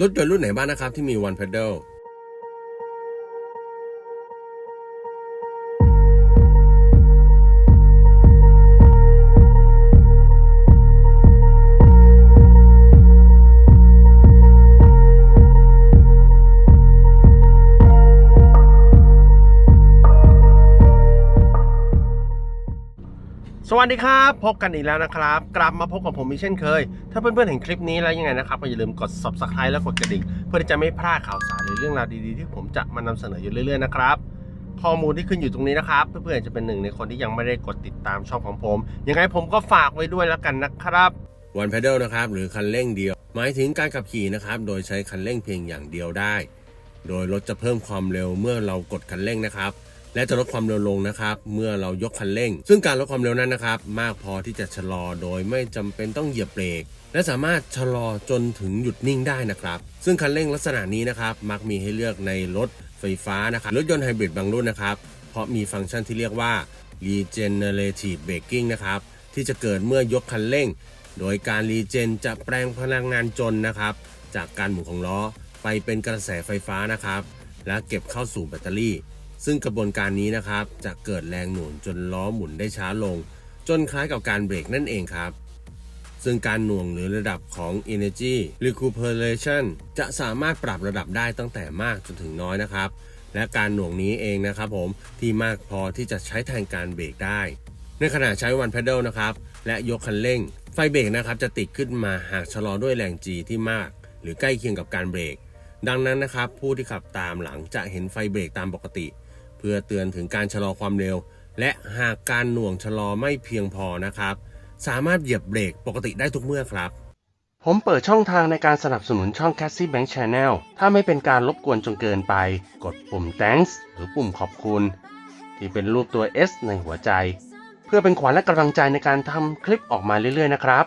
รถยนต์รุ่นไหนบ้างนะครับที่มี one pedal สวัสดีครับ พบกันอีกแล้วนะครับ กลับมาพบกับผมอีกเช่นเคย ถ้าเพื่อนๆเห็นคลิปนี้แล้วยังไงนะครับก็อย่าลืมกด subscribe และกดกระดิ่ง เพื่อที่จะไม่พลาดข่าวสารหรือเรื่องราวดีๆ ที่ผมจะมานำเสนออยู่เรื่อยๆนะครับข้อมูลที่ขึ้นอยู่ตรงนี้นะครับ เพื่อนๆจะเป็นหนึ่งในคนที่ยังไม่ได้กดติดตามช่องของผมยังไงผมก็ฝากไว้ด้วยแล้วกันนะครับ one pedal นะครับหรือคันเร่งเดียว หมายถึงการขับขี่นะครับโดยใช้คันเร่งเพียงอย่างเดียวได้ โดยรถจะเพิ่มความเร็วเมื่อเรากดคันเร่งนะครับ และจะลดความเร็วลงนะครับ เมื่อเรายกคันเร่ง ซึ่งการลดความเร็วนั้นนะครับ มากพอที่จะชะลอโดยไม่จำเป็นต้องเหยียบเบรกและสามารถชะลอจนถึงหยุดนิ่งได้นะครับ ซึ่งคันเร่งลักษณะนี้นะครับ มักมีให้เลือกในรถไฟฟ้านะครับ รถยนต์ไฮบริดบางรุ่นนะครับ เพราะมีฟังก์ชันที่เรียกว่า regenerative braking นะครับ ที่จะเกิดเมื่อยกคันเร่ง โดยการรีเจนจะแปลงพลังงานจนนะครับ จากการหมุนของล้อไปเป็นกระแสไฟฟ้านะครับ และเก็บเข้าสู่แบตเตอรี่ ซึ่งกระบวนการนี้นะครับจะเกิดแรงหนุนจนล้อหมุนได้ช้าลง จนคล้ายกับการเบรกนั่นเองครับ ซึ่งการหน่วงหรือระดับของ energy recuperation จะสามารถปรับระดับได้ตั้งแต่มากจนถึงน้อยนะครับ และการหน่วงนี้เองนะครับผมที่มากพอที่จะใช้แทนการเบรกได้ ในขณะใช้ one pedal นะครับและยกคันเร่ง ไฟเบรกนะครับจะติดขึ้นมาหากชะลอด้วยแรง G ที่มาก หรือใกล้เคียงกับการเบรกดังนั้นนะครับผู้ที่ขับตามหลังจะเห็นไฟเบรกตามปกติ เพื่อเตือนถึงการชะลอความเร็ว และหากการหน่วงชะลอไม่เพียงพอนะครับ สามารถเหยียบเบรกปกติได้ทุกเมื่อครับ ผมเปิดช่องทางในการสนับสนุนช่อง c a s s i e Bank Channel ถ้าไม่เป็นการรบกวนจนเกินไป กดปุ่ม thanks หรือปุ่มขอบคุณ ที่เป็นรูปตัว S ในหัวใจ เพื่อเป็นขวัญและกำลังใจในการทำคลิปออกมาเรื่อยๆนะครับ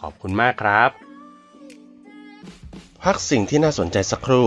ขอบคุณมากครับ พักสิ่งที่น่าสนใจสักครู่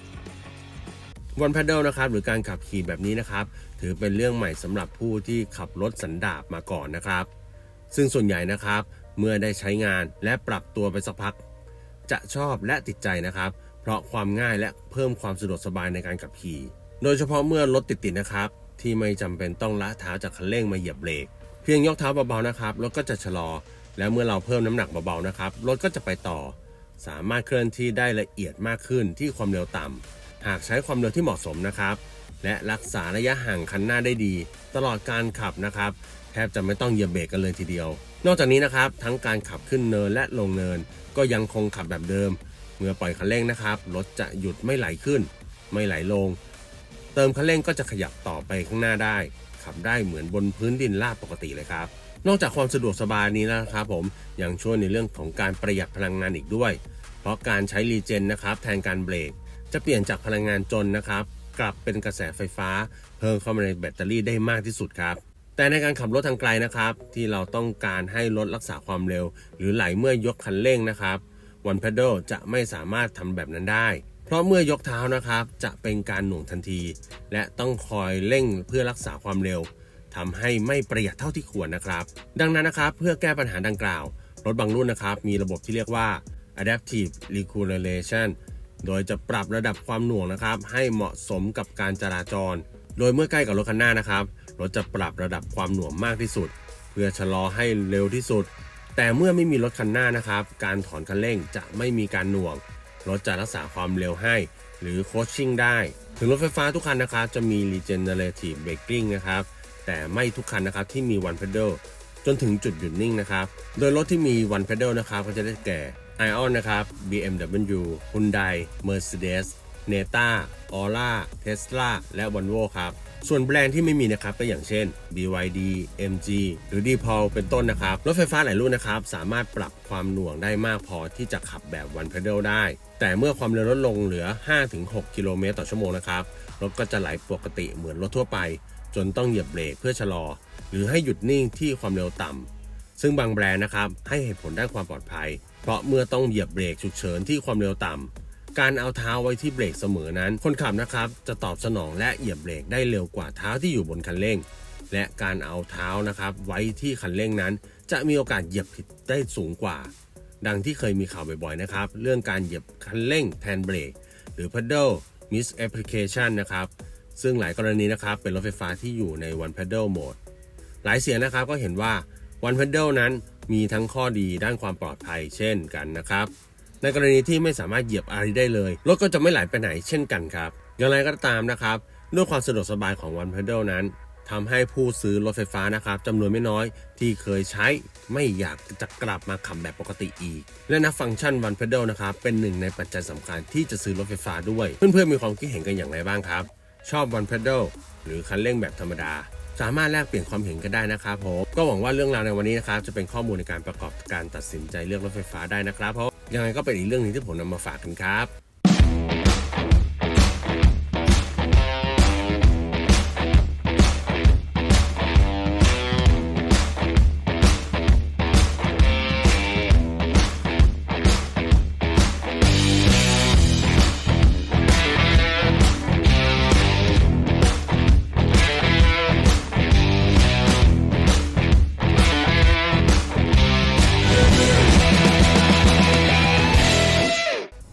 วันแพดเดิลนะครับหรือการขับขี่แบบนี้นะครับ ถือเป็นเรื่องใหม่สำหรับผู้ที่ขับรถสันดาปมาก่อนนะครับ ซึ่งส่วนใหญ่นะครับ เมื่อได้ใช้งานและปรับตัวไปสักพัก จะชอบและติดใจนะครับ เพราะความง่ายและเพิ่มความสะดวกสบายในการขับขี่ โดยเฉพาะเมื่อรถติดๆนะครับ ที่ไม่จำเป็นต้องละเท้าจากคันเร่งมาเหยียบเบรกเพียงยกเท้าเบาๆนะครับรถก็จะชะลอ และเมื่อเราเพิ่มน้ำหนักเบาๆนะครับรถก็จะไปต่อ สามารถเคลื่อนที่ได้ละเอียดมากขึ้นที่ความเร็วต่ำ หากใช้ความเร็วที่เหมาะสมนะครับ และรักษาระยะห่างคันหน้าได้ดี ตลอดการขับนะครับ แทบจะไม่ต้องเหยียบเบรกกันเลยทีเดียว นอกจากนี้นะครับ ทั้งการขับขึ้นเนินและลงเนิน ก็ยังคงขับแบบเดิม เมื่อปล่อยคันเร่งนะครับรถจะหยุดไม่ไหลขึ้น ไม่ไหลลง เติมคันเร่งก็จะขยับต่อไปข้างหน้าได้ ขับได้เหมือนบนพื้นดินราบปกติเลยครับนอกจากความสะดวกสบายนี้นะครับผมยังช่วยในเรื่องของการประหยัดพลังงานอีกด้วย เพราะการใช้รีเจนนะครับแทนการเบรก จะเปลี่ยนจากพลังงานจนนะครับ กลับเป็นกระแสไฟฟ้า เพิ่มเข้ามาในแบตเตอรี่ได้มากที่สุดครับ แต่ในการขับรถทางไกลนะครับ ที่เราต้องการให้รถรักษาความเร็ว หรือไหลเมื่อยกคันเร่งนะครับ One Pedal จะไม่สามารถทำแบบนั้นได้ เพราะเมื่อยกเท้านะครับจะเป็นการหน่วงทันที และต้องคอยเร่งเพื่อรักษาความเร็วทำให้ไม่ประหยัดเท่าที่ควรนะครับ ดังนั้นนะครับเพื่อแก้ปัญหาดังกล่าว รถบางรุ่นนะครับ มีระบบที่เรียกว่า adaptive regulation โดยจะปรับระดับความหน่วงนะครับ ให้เหมาะสมกับการจราจร โดยเมื่อใกล้กับรถคันหน้านะครับรถจะปรับระดับความหน่วงมากที่สุด เพื่อชะลอให้เร็วที่สุด แต่เมื่อไม่มีรถคันหน้านะครับ การถอนคันเร่งจะไม่มีการหน่วงรถจะรักษาความเร็วให้ หรือโคชชิ่งได้ ถึงรถไฟฟ้าทุกคันนะครับจะมี regenerative braking นะครับแต่ไม่ทุกคันนะครับที่มี one pedal จนถึงจุดหยุดนิ่งนะครับ โดยรถที่มี one pedal นะครับก็จะได้แก่ Ion นะครับ BMW Hyundai Mercedes Neta Aura Tesla และ Volvo ครับส่วนแบรนด์ที่ไม่มีนะครับก็อย่างเช่น BYD MG หรือ d p o l เป็นต้นนะครับ รถไฟฟ้าหลายรุ่นนะครับ สามารถปรับความหน่วงได้มากพอที่จะขับแบบ one pedal ได้ แต่เมื่อความเร็วลดลงเหลือ 5-6 กิโลเมตรต่อชั่วโมงนะครับ รถก็จะไหลปกติเหมือนรถทั่วไป จนต้องเหยียบเบรกเพื่อชะลอ หรือให้หยุดนิ่งที่ความเร็วต่ำ ซึ่งบางแบรนด์นะครับให้เหตุผลด้านความปลอดภัย เพราะเมื่อต้องเหยียบเบรกฉุกเฉินที่ความเร็วต่ำการเอาเท้าไว้ที่เบรกเสมอนั้น คนขับนะครับจะตอบสนองและเหยียบเบรกได้เร็วกว่าเท้าที่อยู่บนคันเร่ง และการเอาเท้านะครับไว้ที่คันเร่งนั้น จะมีโอกาสเหยียบผิดได้สูงกว่า ดังที่เคยมีข่าวบ่อยๆนะครับเรื่องการเหยียบคันเร่งแทนเบรกหรือ pedal misapplication นะครับซึ่งหลายกรณีนะครับเป็นรถไฟฟ้าที่อยู่ใน one pedal mode หลายเสียงนะครับก็เห็นว่า one pedal นั้นมีทั้งข้อดีด้านความปลอดภัยเช่นกันนะครับ ในกรณีที่ไม่สามารถเหยียบอะไรได้เลย รถก็จะไม่ไหลไปไหนเช่นกันครับ อย่างไรก็ตามนะครับ ด้วยความสะดวกสบายของ one pedal นั้นทำให้ผู้ซื้อรถไฟฟ้านะครับจำนวนไม่น้อยที่เคยใช้ไม่อยากจะกลับมาขับแบบปกติอีก และนับฟังก์ชัน one pedal นะครับเป็นหนึ่งในปัจจัยสำคัญที่จะซื้อรถไฟฟ้าด้วย เพื่อนๆมีความคิดเห็นกันอย่างไรบ้างครับ ชอบ one pedal หรือคันเร่งแบบธรรมดา สามารถแลกเปลี่ยนความเห็นกันได้นะครับผมก็หวังว่าเรื่องราวในวันนี้นะครับจะเป็นข้อมูลในการประกอบการตัดสินใจเลือกรถไฟฟ้าได้นะครับเพราะยังไงก็เป็นอีกเรื่องหนึงที่ผมนำมาฝากกันครับ